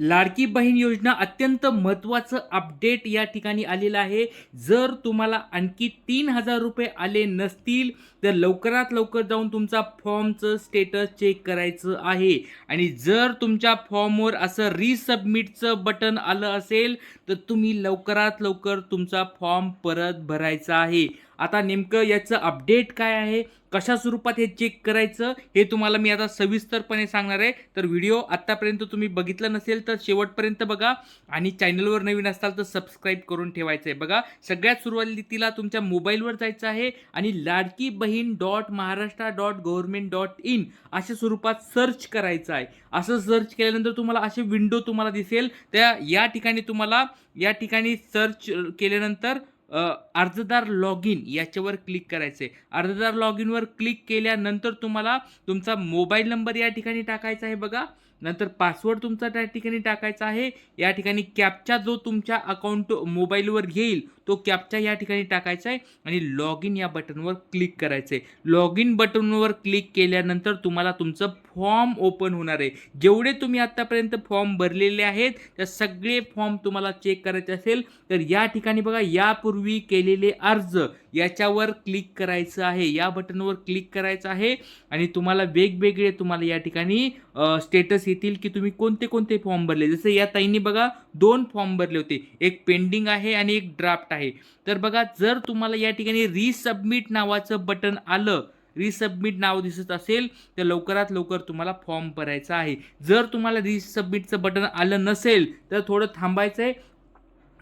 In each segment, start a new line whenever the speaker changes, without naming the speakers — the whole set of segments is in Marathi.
लाडकी बहीण योजना अत्यंत महत्त्वाचं अपडेट या ठिकाणी आलेलं आहे. जर तुम्हाला आणखी तीन हजार रुपये आले नसतील तर लवकरात लवकर जाऊन तुमचा फॉर्मचं स्टेटस चेक करायचं आहे. आणि जर तुमच्या फॉर्मवर असं रिसबमिटचं बटन आलं असेल तर तुम्ही लवकरात लवकर तुमचा फॉर्म परत भरायचा आहे. आता नेमकं याचं अपडेट काय आहे? कशा स्वरूपात हे चेक करायचं? हे तुम्हाला मी आता सविस्तरपणे सांगणार आहे. तर व्हिडिओ आत्तापर्यंत तुम्ही बघितलं नसेल तर शेवटपर्यंत बघा. आणि चॅनलवर नवीन असाल तर सबस्क्राईब करून ठेवायचं आहे बघा सगळ्यात सुरुवातीला तुमच्या मोबाईलवर जायचं आहे आणि Ladki Bahin dot Maharashtra dot government dot in अशा स्वरूपात सर्च करायचं आहे. असं सर्च केल्यानंतर तुम्हाला असे विंडो तुम्हाला दिसेल. त्या या ठिकाणी तुम्हाला या ठिकाणी सर्च केल्यानंतर अर्जदार लॉग इन याच्यावर क्लिक करायचं आहे अर्जदार लॉग इनवर क्लिक केल्यानंतर तुम्हाला तुमचा मोबाईल नंबर या ठिकाणी टाकायचा आहे बघा. नंतर पासवर्ड तुमचा त्या ठिकाणी टाकायचा आहे. या ठिकाणी कॅपचा जो तुमच्या अकाउंट मोबाईलवर येईल तो कॅपचा या ठिकाणी टाकायचा आहे आणि लॉग इन या बटनवर क्लिक करायचं आहे. लॉग इन बटनवर क्लिक केल्यानंतर तुम्हाला तुमचं फॉर्म ओपन होणार आहे. जेवढे तुम्ही आत्तापर्यंत फॉर्म भरलेले आहेत त्या सगळे फॉर्म तुम्हाला चेक करायचे असेल तर या ठिकाणी बघा यापूर्वी केलेले अर्ज याच्यावर क्लिक करायचं आहे. या बटनवर क्लिक करायचं आहे आणि तुम्हाला वेगवेगळे तुम्हाला या ठिकाणी स्टेटस येतील की तुम्ही कोणते कोणते फॉर्म भरले. जसं या ताईंनी बघा दोन फॉर्म भरले होते. एक पेंडिंग आहे आणि एक ड्राफ्ट आहे. तर बघा जर तुम्हाला या ठिकाणी रिसबमिट नावाचं बटन आलं रिसबमिट नाव दिसत असेल तर लवकरात लवकर तुम्हाला फॉर्म भरायचा आहे. जर तुम्हाला रिसबमिटचं बटन आलं नसेल तर थोडं थांबायचं आहे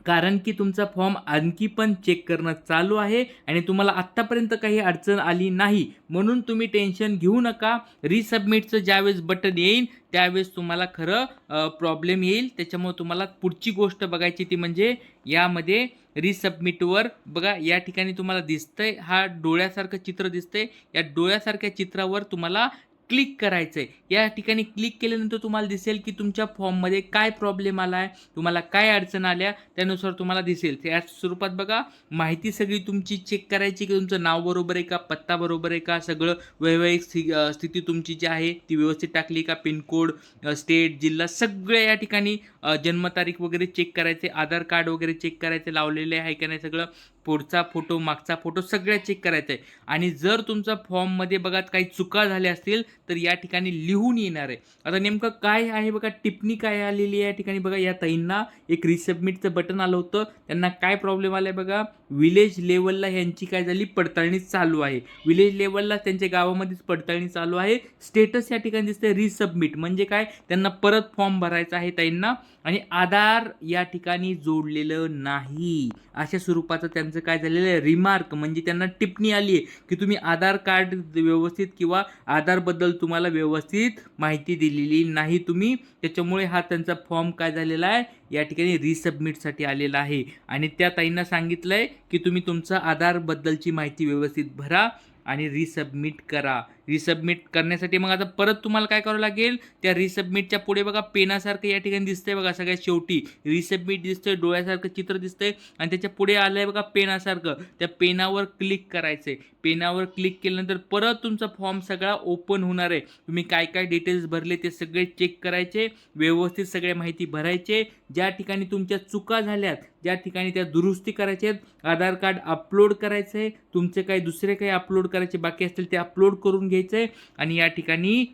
कारण की तुमचा फॉर्म आणखी पण चेक करणं चालू आहे आणि तुम्हाला आत्तापर्यंत काही अडचण आली नाही. म्हणून तुम्ही टेन्शन घेऊ नका. रिसबमिटचं ज्यावेळेस बटन येईल त्यावेळेस तुम्हाला खरं प्रॉब्लेम येईल. त्याच्यामुळे तुम्हाला पुढची गोष्ट बघायची ती म्हणजे यामध्ये रिसबमिटवर बघा या ठिकाणी तुम्हाला दिसतंय हा डोळ्यासारखं चित्र दिसतंय. या डोळ्यासारख्या चित्रावर तुम्हाला क्लिक करायचं आहे या ठिकाणी क्लिक केल्यानंतर तुम्हाला दिसेल की तुमच्या फॉर्ममध्ये काय प्रॉब्लेम आला आहे तुम्हाला काय अडचण आल्या त्यानुसार तुम्हाला दिसेल. त्या स्वरूपात बघा माहिती सगळी तुमची चेक करायची की तुमचं नाव बरोबर आहे का पत्ता बरोबर आहे का सगळं वैवाहिक स्थि स्थिती तुमची जी आहे ती व्यवस्थित टाकली का पिनकोड स्टेट जिल्हा सगळ्या या ठिकाणी जन्मतारीख वगैरे चेक करायचे आधार कार्ड वगैरे चेक करायचे लावलेले आहे का नाही सगळं पुढचा फोटो मागचा फोटो सगळ्या चेक करायचा आहे आणि जर तुमचा फॉर्ममध्ये बघा काही चुका झाल्या असतील तर या ठिकाणी लिहून येणार आहे. आता नेमकं काय आहे बघा? टिप्पणी काय आलेली आहे या ठिकाणी? बघा या ताईंना एक रिसबमिटचं बटन आलं होतं. त्यांना काय प्रॉब्लेम आला आहे बघा विलेज लेवलला ह्यांची काय झाली? पडताळणी चालू आहे. विलेज लेवलला त्यांच्या गावामध्येच पडताळणी चालू आहे. स्टेटस या ठिकाणी दिसतंय रिसबमिट म्हणजे काय? त्यांना परत फॉर्म भरायचा आहे ताईंना आणि आधार या ठिकाणी जोडलेलं नाही. अशा स्वरूपाचं त्यांचं काय झालेलं आहे? रिमार्क म्हणजे त्यांना टिप्पणी आली आहे की तुम्ही आधार कार्ड व्यवस्थित किंवा आधारबद्दल तुम्हाला व्यवस्थित माहिती दिलेली नाही तुम्ही त्याच्यामुळे हा त्यांचा फॉर्म काय झालेला आहे या ठिकाणी रिसबमिटसाठी आलेला आहे. आणि त्या ताईंना सांगितलं आहे की तुम्ही तुमचा आधारबद्दलची माहिती व्यवस्थित भरा आणि रिसबमिट करा. रिसबमिट करण्यासाठी. मग आता परत तुम्हाला काय करावं लागेल? त्या रिसबमिटच्या पुढे बघा पेनासारखं या ठिकाणी दिसतंय बघा सगळ्यात शेवटी. रिसबमिट दिसतंय डोळ्यासारखं चित्र दिसतंय आणि त्याच्या पुढे आलंय बघा पेनासारखं. त्या पेनावर क्लिक करायचंय. पेनावर क्लिक केल्यानंतर परत तुमचा फॉर्म सगळा ओपन होणार आहे. तुम्ही काय काय डिटेल्स भरले ते सगळे चेक करायचे. व्यवस्थित सगळ्या माहिती भरायचे. ज्या ठिकाणी तुमच्या चुका झाल्यात ज्या ठिकाणी त्या दुरुस्ती करायच्या आहेत आधार कार्ड अपलोड करायचं आहे तुमचे काही दुसरे काही अपलोड करायचे बाकी असतील ते अपलोड करून घ्यायचं आहे आणि या ठिकाणी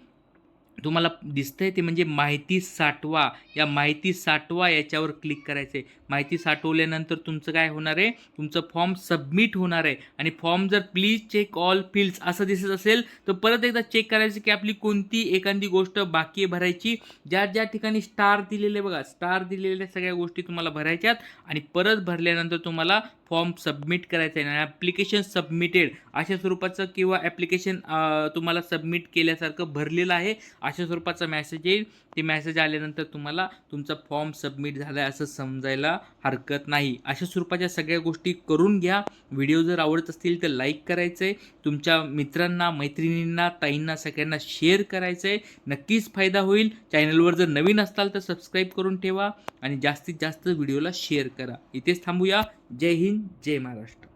तुम्हाला दिसतंय ते म्हणजे माहिती साठवा. या माहिती साठवा याच्यावर क्लिक करायचं आहे माहिती साठवल्यानंतर तुमचं काय होणार आहे? तुमचं फॉर्म सबमिट होणार आहे. आणि फॉर्म जर प्लीज चेक ऑल फिल्स असं दिसत असेल तर परत एकदा चेक करायचं की आपली कोणती एखादी गोष्ट बाकी आहे भरायची. ज्या ज्या ठिकाणी स्टार दिलेले बघा स्टार दिलेल्या सगळ्या गोष्टी तुम्हाला भरायच्यात आणि परत भरल्यानंतर तुम्हाला फॉर्म सबमिट करायचा आहे. आणि ॲप्लिकेशन सबमिटेड अशा स्वरूपाचं किंवा ॲप्लिकेशन तुम्हाला सबमिट केल्यासारखं भरलेलं आहे. अशा स्वरूपाचा मॅसेज येईल. ते मॅसेज आल्यानंतर तुम्हाला तुमचा फॉर्म सबमिट झाला आहे असं समजायला हरकत नाही. अशा स्वरूपाच्या सगळ्या गोष्टी करून घ्या. व्हिडिओ जर आवडत असतील तर लाईक करायचं आहे तुमच्या मित्रांना मैत्रिणींना ताईंना सगळ्यांना शेअर करायचं आहे नक्कीच फायदा होईल. चॅनलवर जर नवीन असाल तर सबस्क्राईब करून ठेवा. आणि जास्तीत जास्त व्हिडिओला शेअर करा. इथेच थांबूया. जय हिंद जय महाराष्ट्र.